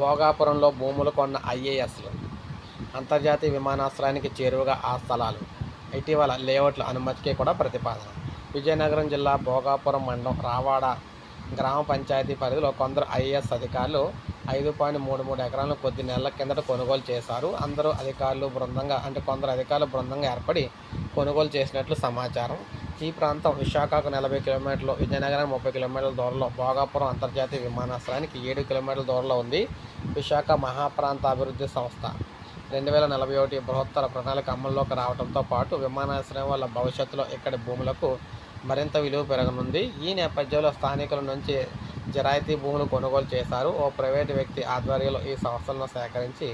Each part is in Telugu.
భోగాపురంలో భూములు కొన్న ఐఏఎస్లు అంతర్జాతీయ విమానాశ్రయానికి చేరువగా ఆ స్థలాలు. ఇటీవల లేఅవుట్ల అనుమతికి కూడా ప్రతిపాదన. విజయనగరం జిల్లా భోగాపురం మండలం రావాడ గ్రామ పంచాయతీ పరిధిలో కొందరు ఐఏఎస్ అధికారులు ఐదు పాయింట్ మూడు మూడు ఎకరాలను కొద్ది నెలల కిందట కొనుగోలు చేశారు. అందరూ అధికారులు బృందంగా అంటే కొందరు అధికారులు బృందంగా ఏర్పడి కొనుగోలు చేసినట్లు సమాచారం ఈ ప్రాంతం విశాఖకు నలభై కిలోమీటర్లు విజయనగరం ముప్పై కిలోమీటర్ల దూరంలో భోగాపురం అంతర్జాతీయ విమానాశ్రయానికి ఏడు కిలోమీటర్ల దూరంలో ఉంది విశాఖ మహాప్రాంత అభివృద్ధి సంస్థ. రెండు వేల నలభై ఒకటి బృహత్తర ప్రణాళిక అమల్లోకి రావడంతో పాటు విమానాశ్రయం వల్ల భవిష్యత్తులో ఇక్కడి భూములకు మరింత విలువ పెరగనుంది. ఈ నేపథ్యంలో స్థానికుల నుంచి జరాయితీ భూములు కొనుగోలు చేశారు. ఓ ప్రైవేటు వ్యక్తి ఆధ్వర్యంలో ఈ సంస్థలను సేకరించి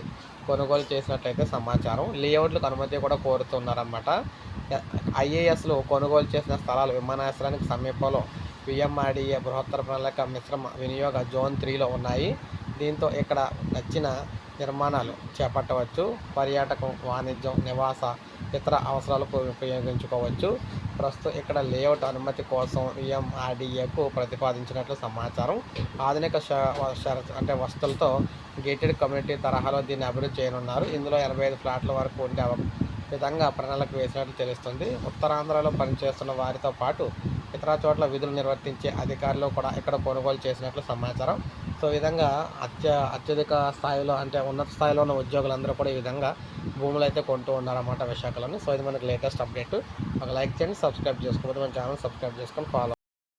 కొనుగోలు చేసినట్లయితే సమాచారం. లేఅవుట్లకు అనుమతి కూడా కోరుతున్నారన్నమాట. ఐఏఎస్లు కొనుగోలు చేసిన స్థలాలు విమానాశ్రయానికి సమీపంలో విఎంఆర్డీఏ బృహత్తర ప్రణాళిక మిశ్రమ వినియోగ జోన్ త్రీలో ఉన్నాయి. దీంతో ఇక్కడ నచ్చిన నిర్మాణాలు చేపట్టవచ్చు. పర్యాటకం వాణిజ్యం నివాస ఇతర అవసరాలకు ఉపయోగించుకోవచ్చు. ప్రస్తుతం ఇక్కడ లేఅవుట్ అనుమతి కోసం విఎంఆర్డీఏకు ప్రతిపాదించినట్లు సమాచారం. ఆధునిక అంటే వస్తువులతో గేటెడ్ కమ్యూనిటీ తరహాలో దీన్ని అభివృద్ధి చేయనున్నారు. ఇందులో ఎనభై ఐదు ఫ్లాట్ల వరకు ఉండే విధంగా ప్రణాళిక వేసినట్లు తెలుస్తుంది. ఉత్తరాంధ్రలో పనిచేస్తున్న వారితో పాటు ఇతర చోట్ల విధులు నిర్వర్తించే అధికారులు కూడా ఇక్కడ కొనుగోలు చేసినట్లు సమాచారం. సో విధంగా అత్య అత్యధిక స్థాయిలో అంటే ఉన్నత స్థాయిలో ఉన్న ఉద్యోగులందరూ కూడా ఈ విధంగా భూములు అయితే కొంటూ ఉన్నారన్నమాట విశాఖలోని. సో ఇది మనకి లేటెస్ట్ అప్డేట్. ఒక లైక్ చేయండి సబ్స్క్రైబ్ చేసుకోకపోతే మన ఛానల్ సబ్స్క్రైబ్ చేసుకొని ఫాలో